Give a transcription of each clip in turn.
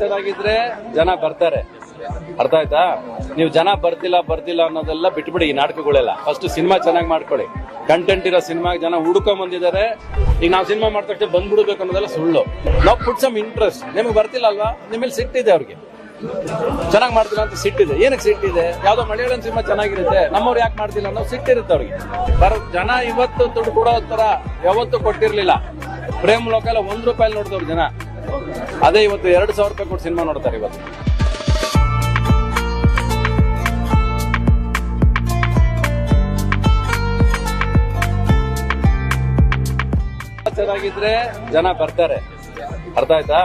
ಚೆನ್ನಾಗಿದ್ರೆ ಜನ ಬರ್ತಾರೆ. ಅರ್ಥ ಆಯ್ತಾ? ನೀವು ಜನ ಬರ್ತಿಲ್ಲ ಬರ್ತಿಲ್ಲ ಅನ್ನೋದೆಲ್ಲ ಬಿಟ್ಬಿಡಿ ಈ ನಾಟಕಗಳೆಲ್ಲ. ಫಸ್ಟ್ ಸಿನಿಮಾ ಚೆನ್ನಾಗಿ ಮಾಡ್ಕೊಳ್ಳಿ. ಕಂಟೆಂಟ್ ಇರೋ ಸಿನಿಮಾ ಜನ ಹುಡ್ಕೊಂಡ್ ಬಂದಿದ್ದಾರೆ ಈಗ ನಾವು ಸಿನಿಮಾ ಮಾಡ್ತಾ ಬಂದ್ಬಿಡ್ಬೇಕು ಅನ್ನೋದೆಲ್ಲ ಸುಳ್ಳು. ನಾವು ಪುಟ್ ಸಮ್ ಇಂಟ್ರೆಸ್ಟ್ ನಿಮ್ಗೆ ಬರ್ತಿಲ್ಲ ಅಲ್ವಾ? ನಿಮ್ಮಲ್ಲಿ ಸಿಟ್ಟಿದೆ ಅವ್ರಿಗೆ. ಚೆನ್ನಾಗಿ ಮಾಡ್ತಿಲ್ಲ ಅಂತ ಸಿಟ್ಟಿದೆ. ಏನಕ್ಕೆ ಸಿಟ್ಟಿದೆ? ಯಾವ್ದೋ ಮಲಯಾಳಂ ಸಿನಿಮಾ ಚೆನ್ನಾಗಿರುತ್ತೆ. ನಮ್ಮವ್ರು ಯಾಕೆ ಮಾಡ್ತಿಲ್ಲ ಅನ್ನೋ ಸಿಟ್ಟಿರುತ್ತೆ ಅವ್ರಿಗೆ. ಬರ, ಜನ ಇವತ್ತು ದುಡ್ಡು ಕೊಡೋ ತರ ಯಾವತ್ತು ಕೊಟ್ಟಿರ್ಲಿಲ್ಲ. ಪ್ರೇಮ್ ಲೋಕ ಎಲ್ಲ ಒಂದ್ ರೂಪಾಯಿ ನೋಡಿದವ್ರು ಜನ. ಅದೇ ಇವತ್ತು ಎರಡು ಸಾವಿರ ರೂಪಾಯಿ ಕೊಟ್ಟು ಸಿನಿಮಾ ನೋಡ್ತಾರೆ ಇವತ್ತು. ಚೆನ್ನಾಗಿದ್ರೆ ಜನ ಬರ್ತಾರೆ. ಅರ್ಥ ಆಯ್ತಾ?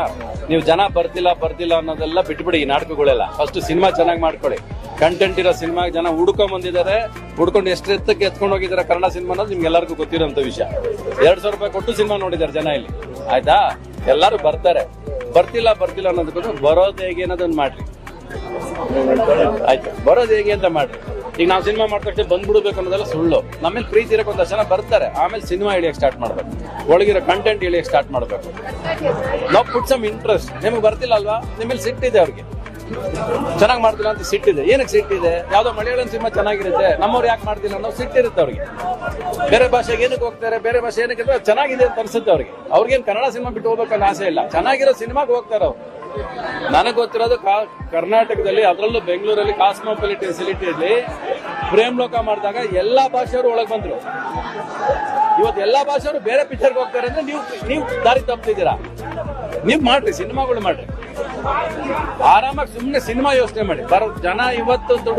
ನೀವು ಜನ ಬರ್ತಿಲ್ಲ ಬರ್ತಿಲ್ಲ ಅನ್ನೋದೆಲ್ಲ ಬಿಟ್ಬಿಡಿ ಈ ನಾಟಕಗಳೆಲ್ಲ. ಫಸ್ಟ್ ಸಿನಿಮಾ ಚೆನ್ನಾಗಿ ಮಾಡ್ಕೊಳ್ಳಿ. ಕಂಟೆಂಟ್ ಇರೋ ಸಿನಿಮಾ ಜನ ಹುಡ್ಕೊಂಡ್ ಬಂದಿದ್ದಾರೆ. ಹುಡ್ಕೊಂಡು ಎಷ್ಟು ಎತ್ತಕ್ಕೆ ಎತ್ಕೊಂಡು ಹೋಗಿದ್ದಾರೆ ಕನ್ನಡ ಸಿನಿಮಾ ಅನ್ನೋದು ನಿಮ್ಗೆಲ್ಲರಿಗೂ ಗೊತ್ತಿರೋಂಥ ವಿಷಯ. ಎರಡ್ ಸಾವಿರ ರೂಪಾಯಿ ಕೊಟ್ಟು ಸಿನಿಮಾ ನೋಡಿದ್ದಾರೆ ಜನ ಇಲ್ಲಿ. ಆಯ್ತಾ? ಎಲ್ಲಾರು ಬರ್ತಾರೆ. ಬರ್ತಿಲ್ಲ ಬರ್ತಿಲ್ಲ ಅನ್ನೋದಕ್ಕೂ ಬರೋದು ಹೇಗೆ ಅನ್ನೋದನ್ನ ಮಾಡ್ರಿ. ಆಯ್ತು. ಬರೋದು ಹೇಗೆ ಅಂತ ಮಾಡ್ರಿ. ಈಗ ನಾವು ಸಿನಿಮಾ ಮಾಡ್ತಕ್ಷಣ ಬಂದ್ಬಿಡ್ಬೇಕು ಅನ್ನೋದೆಲ್ಲ ಸುಳ್ಳು. ನಮ್ಮಲ್ಲಿ ಪ್ರೀತಿ ಇರಕ್ಕೆ ಒಂದಷ್ಟು ಜನ ಬರ್ತಾರೆ. ಆಮೇಲೆ ಸಿನಿಮಾ ಇಳಿಯಕ್ಕೆ ಸ್ಟಾರ್ಟ್ ಮಾಡ್ಬೇಕು. ಒಳಗಿರೋ ಕಂಟೆಂಟ್ ಇಳಿಯಕ್ಕೆ ಸ್ಟಾರ್ಟ್ ಮಾಡ್ಬೇಕು. ನಾವು ಪುಟ್ ಸಮ್ ಇಂಟ್ರೆಸ್ಟ್ ನಿಮಗೆ ಬರ್ತಿಲ್ಲ ಅಲ್ವಾ? ನಿಮ್ಮಲ್ಲಿ ಸಿಟ್ಟಿದೆ ಅವ್ರಿಗೆ. ಚೆನ್ನಾಗಿ ಮಾಡ್ತಿಲ್ಲ ಅಂತ ಸಿಟ್ಟಿದೆ. ಏನಕ್ಕೆ ಸಿಟ್ಟಿದೆ? ಯಾವುದೋ ಮಲಯಾಳಂ ಸಿನಿಮಾ ಚೆನ್ನಾಗಿರುತ್ತೆ. ನಮ್ಮವ್ರು ಯಾಕೆ ಮಾಡ್ತೀನಿ ಅನ್ನೋ ಸಿಟ್ಟಿರುತ್ತೆ ಅವ್ರಿಗೆ. ಬೇರೆ ಭಾಷೆಗೆ ಏನಕ್ಕೆ ಹೋಗ್ತಾರೆ? ಬೇರೆ ಭಾಷೆ ಏನಕ್ಕೆ ಚೆನ್ನಾಗಿದೆ ಅಂತ ಅನ್ಸುತ್ತೆ ಅವ್ರಿಗೆ. ಅವ್ರಿಗೇನು ಕನ್ನಡ ಸಿನಿಮಾ ಬಿಟ್ಟು ಹೋಗ್ಬೇಕನ್ನೋ ಆಸೆ ಇಲ್ಲ. ಚೆನ್ನಾಗಿರೋ ಸಿನಿಮಾಗೆ ಹೋಗ್ತಾರೆ ಅವ್ರು. ನನಗೆ ಗೊತ್ತಿರೋದು ಕರ್ನಾಟಕದಲ್ಲಿ, ಅದರಲ್ಲೂ ಬೆಂಗಳೂರಲ್ಲಿ ಕಾಸ್ಮೋಪಾಲಿಟಿ ಫೆಸಿಲಿಟಿಯಲ್ಲಿ ಪ್ರೇಮ್ ಲೋಕ ಮಾಡಿದಾಗ ಎಲ್ಲಾ ಭಾಷೆಯವರು ಒಳಗೆ ಬಂದರು. ಇವತ್ತು ಎಲ್ಲಾ ಭಾಷೆಯವರು ಬೇರೆ ಪಿಕ್ಚರ್ಗೆ ಹೋಗ್ತಾರೆ ಅಂದ್ರೆ ನೀವು ನೀವು ದಾರಿ ತಪ್ಪಿದ್ದೀರಾ? ನೀವು ಮಾಡ್ರಿ ಸಿನಿಮಾಗಳು ಮಾಡ್ರಿ. ಆರಾಮಾಗಿ ಸುಮ್ಮನೆ ಸಿನಿಮಾ ಯೋಚನೆ ಮಾಡಿ. ಬರೋ ಜನ ಇವತ್ತು